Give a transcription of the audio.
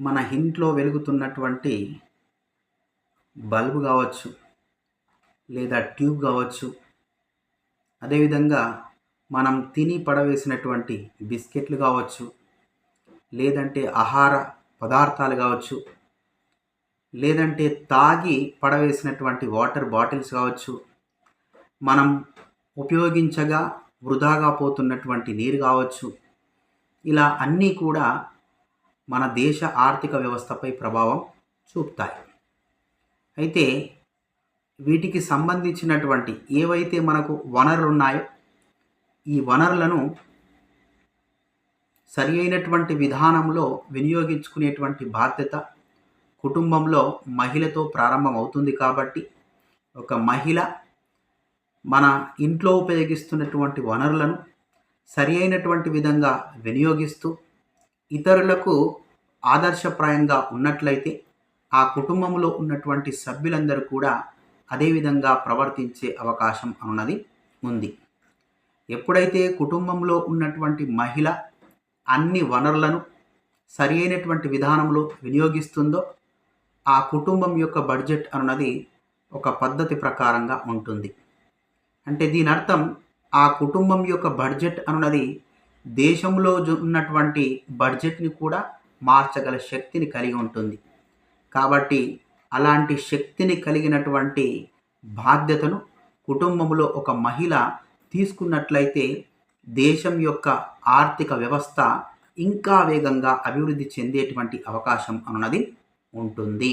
మన ఇంట్లో వెలుగుతున్నటువంటి బల్బు కావచ్చు లేదా ట్యూబ్ కావచ్చు. అదేవిధంగా మనం తిని పడవేసినటువంటి బిస్కెట్లు కావచ్చు లేదంటే ఆహార పదార్థాలు కావచ్చు లేదంటే తాగి పడవేసినటువంటి వాటర్ బాటిల్స్ కావచ్చు. మనం ఉపయోగించగా వృధాగా పోతున్నటువంటి నీరు కావచ్చు. ఇలా అన్నీ కూడా మన దేశ ఆర్థిక వ్యవస్థపై ప్రభావం చూపుతాయి. అయితే వీటికి సంబంధించినటువంటి ఏవైతే మనకు వనరులు ఉన్నాయో ఈ వనరులను సరి అయినటువంటి విధానంలో వినియోగించుకునేటువంటి బాధ్యత కుటుంబంలో మహిళతో ప్రారంభమవుతుంది కాబట్టి ఒక మహిళ మన ఇంట్లో ఉపయోగిస్తున్నటువంటి వనరులను సరి అయినటువంటి విధంగా వినియోగిస్తూ ఇతరులకు ఆదర్శప్రాయంగా ఉన్నట్లయితే ఆ కుటుంబంలో ఉన్నటువంటి సభ్యులందరూ కూడా అదేవిధంగా ప్రవర్తించే అవకాశం అన్నది ఉంది. ఎప్పుడైతే కుటుంబంలో ఉన్నటువంటి మహిళ అన్ని వనరులను సరి అయినటువంటి విధానంలో వినియోగిస్తుందో ఆ కుటుంబం యొక్క బడ్జెట్ అన్నది ఒక పద్ధతి ప్రకారంగా ఉంటుంది. అంటే దీని అర్థం ఆ కుటుంబం యొక్క బడ్జెట్ అన్నది దేశంలో ఉన్నటువంటి బడ్జెట్ని కూడా మార్చగల శక్తిని కలిగి ఉంటుంది. కాబట్టి అలాంటి శక్తిని కలిగినటువంటి బాధ్యతను కుటుంబంలో ఒక మహిళ తీసుకున్నట్లయితే దేశం యొక్క ఆర్థిక వ్యవస్థ ఇంకా వేగంగా అభివృద్ధి చెందేటువంటి అవకాశం అన్నది ఉంటుంది.